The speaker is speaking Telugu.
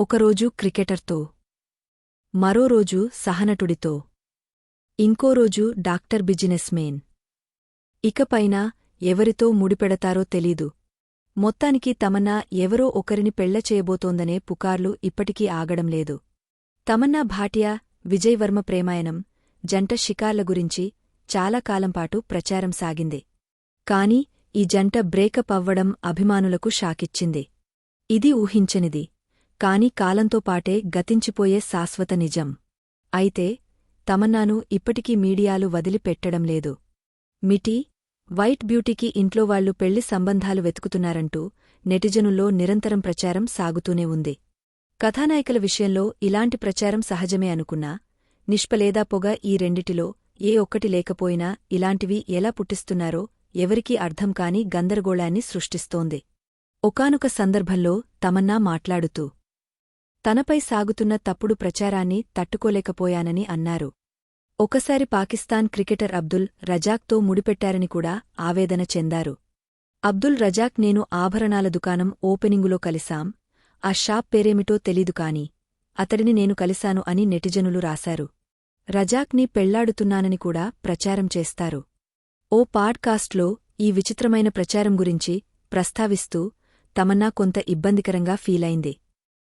ఒకరోజు క్రికెటర్తో మరో రోజు సహనటుడితో ఇంకో రోజు డాక్టర్ బిజినెస్ మేన్ ఇకపైన ఎవరితో ముడిపెడతారో తెలీదు. మొత్తానికి తమన్నా ఎవరో ఒకరిని పెళ్ళ చేయబోతోందనే పుకార్లు ఇప్పటికీ ఆగడం లేదు. తమన్నా భాటియా విజయ్వర్మ ప్రేమాయణం జంట షికార్ల గురించి చాలా కాలంపాటు ప్రచారం సాగింది. కాని ఈ జంట బ్రేకప్ అవ్వడం అభిమానులకు షాకిచ్చింది. ఇది ఊహించనిది. కాని కాలంతో పాటే గతించిపోయే శాశ్వత నిజం. అయితే తమన్నాను ఇప్పటికీ మీడియాలు వదిలిపెట్టడం లేదు. మిటీ వైట్ బ్యూటీకి ఇంట్లో వాళ్ళు పెళ్ళి సంబంధాలు వెతుకుతున్నారంటూ నెటిజనుల్లో నిరంతరం ప్రచారం సాగుతూనే ఉంది. కథానాయకుల విషయంలో ఇలాంటి ప్రచారం సహజమే అనుకున్నా నిష్పలేదా పొగ ఈ రెండిటిలో ఏ ఒక్కటి లేకపోయినా ఇలాంటివి ఎలా పుట్టిస్తున్నారో ఎవరికీ అర్థం కాని గందరగోళాన్ని సృష్టిస్తోంది. ఒకానొక సందర్భంలో తమన్నా మాట్లాడుతూ తనపై సాగుతున్న తప్పుడు ప్రచారాన్ని తట్టుకోలేకపోయానని అన్నారు. ఒకసారి పాకిస్తాన్ క్రికెటర్ అబ్దుల్ రజాక్తో ముడిపెట్టారని కూడా ఆవేదన చెందారు. అబ్దుల్ రజాక్ నేను ఆభరణాల దుకాణం ఓపెనింగులో కలిశాం. ఆ షాప్ పేరేమిటో తెలీదు కాని అతడిని నేను కలిశాను అని నెటిజనులు రాశారు. రజాక్ని పెళ్ళాడుతున్నానని కూడా ప్రచారం చేస్తారు. ఓ పాడ్కాస్ట్లో ఈ విచిత్రమైన ప్రచారం గురించి ప్రస్తావిస్తూ తమన్నా కొంత ఇబ్బందికరంగా ఫీలైంది.